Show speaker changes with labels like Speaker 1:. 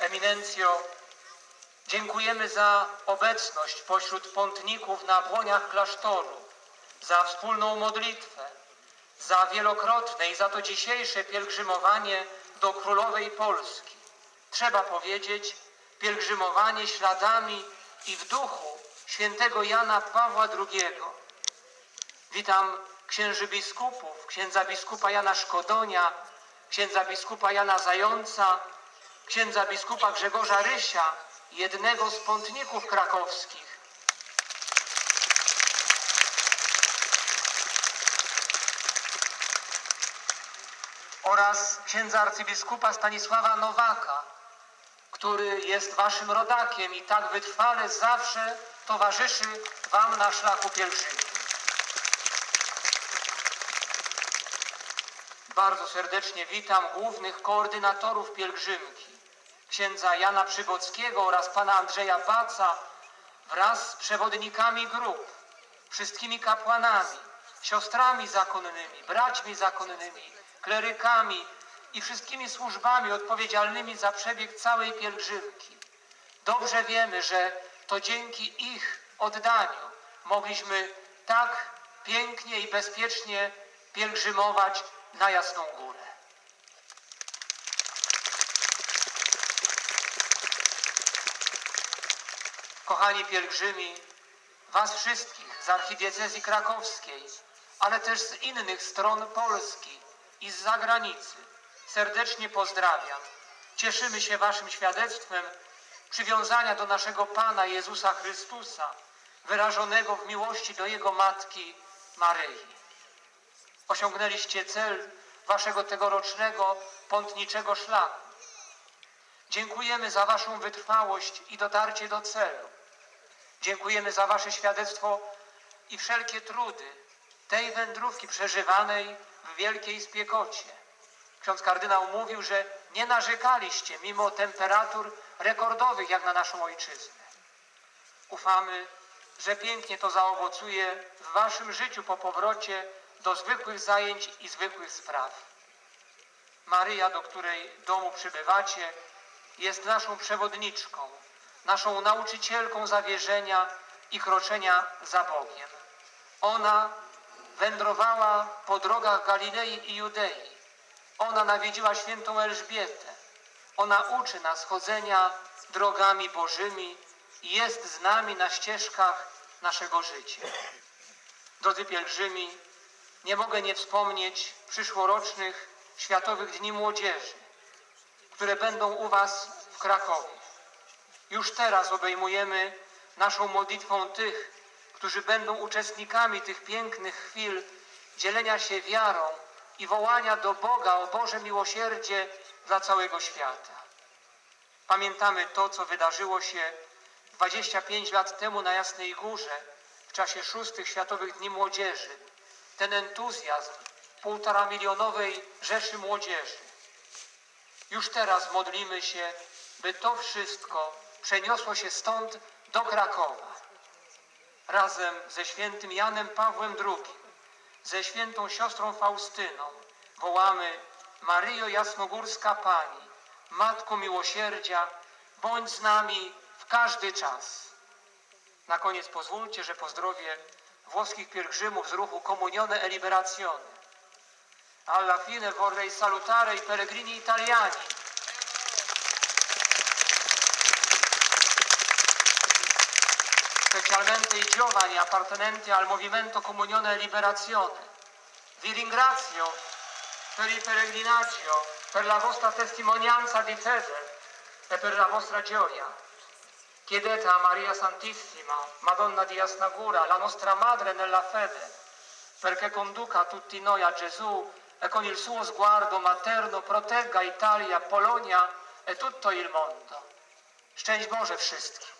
Speaker 1: Eminencjo, dziękujemy za obecność pośród pątników na błoniach klasztoru, za wspólną modlitwę, za wielokrotne i za to dzisiejsze pielgrzymowanie do Królowej Polski. Trzeba powiedzieć, pielgrzymowanie śladami i w duchu świętego Jana Pawła II. Witam księży biskupów, księdza biskupa Jana Szkodonia, księdza biskupa Jana Zająca, księdza biskupa Grzegorza Rysia, jednego z pątników krakowskich. Oraz księdza arcybiskupa Stanisława Nowaka, który jest waszym rodakiem i tak wytrwale zawsze towarzyszy wam na szlaku pielgrzymim. Bardzo serdecznie witam głównych koordynatorów pielgrzymki, księdza Jana Przybockiego oraz pana Andrzeja Baca wraz z przewodnikami grup, wszystkimi kapłanami, siostrami zakonnymi, braćmi zakonnymi, klerykami i wszystkimi służbami odpowiedzialnymi za przebieg całej pielgrzymki. Dobrze wiemy, że to dzięki ich oddaniu mogliśmy tak pięknie i bezpiecznie pielgrzymować na Jasną Górę. Kochani pielgrzymi, Was wszystkich z archidiecezji krakowskiej, ale też z innych stron Polski i z zagranicy serdecznie pozdrawiam. Cieszymy się Waszym świadectwem przywiązania do naszego Pana Jezusa Chrystusa, wyrażonego w miłości do Jego Matki Maryi. Osiągnęliście cel Waszego tegorocznego pątniczego szlaku. Dziękujemy za Waszą wytrwałość i dotarcie do celu. Dziękujemy za Wasze świadectwo i wszelkie trudy tej wędrówki przeżywanej w wielkiej spiekocie. Ksiądz kardynał mówił, że nie narzekaliście mimo temperatur rekordowych jak na naszą ojczyznę. Ufamy, że pięknie to zaowocuje w Waszym życiu po powrocie do zwykłych zajęć i zwykłych spraw. Maryja, do której domu przybywacie, jest naszą przewodniczką, naszą nauczycielką zawierzenia i kroczenia za Bogiem. Ona wędrowała po drogach Galilei i Judei. Ona nawiedziła świętą Elżbietę. Ona uczy nas chodzenia drogami Bożymi i jest z nami na ścieżkach naszego życia. Drodzy pielgrzymi, nie mogę nie wspomnieć przyszłorocznych Światowych Dni Młodzieży, które będą u Was w Krakowie. Już teraz obejmujemy naszą modlitwą tych, którzy będą uczestnikami tych pięknych chwil dzielenia się wiarą i wołania do Boga o Boże miłosierdzie dla całego świata. Pamiętamy to, co wydarzyło się 25 lat temu na Jasnej Górze w czasie szóstych Światowych Dni Młodzieży. Ten entuzjazm półtora milionowej rzeszy młodzieży. Już teraz modlimy się, by to wszystko przeniosło się stąd do Krakowa. Razem ze świętym Janem Pawłem II, ze świętą siostrą Faustyną wołamy Maryjo Jasnogórska Pani, Matko Miłosierdzia, bądź z nami w każdy czas. Na koniec pozwólcie, że pozdrowię włoskich pielgrzymów z ruchu Comunione e Liberazione. Alla fine vorrei salutare i pellegrini italiani specialmente i giovani appartenenti al movimento Comunione e Liberazione. Vi ringrazio per il pellegrinaggio, per la vostra testimonianza di fede e per la vostra gioia. Chiedete a Maria Santissima, Madonna di Asnagura, la nostra madre nella fede, perché conduca tutti noi a Gesù e con il suo sguardo materno protegga Italia, Polonia e tutto il mondo. Szczęść Boże wszystkim.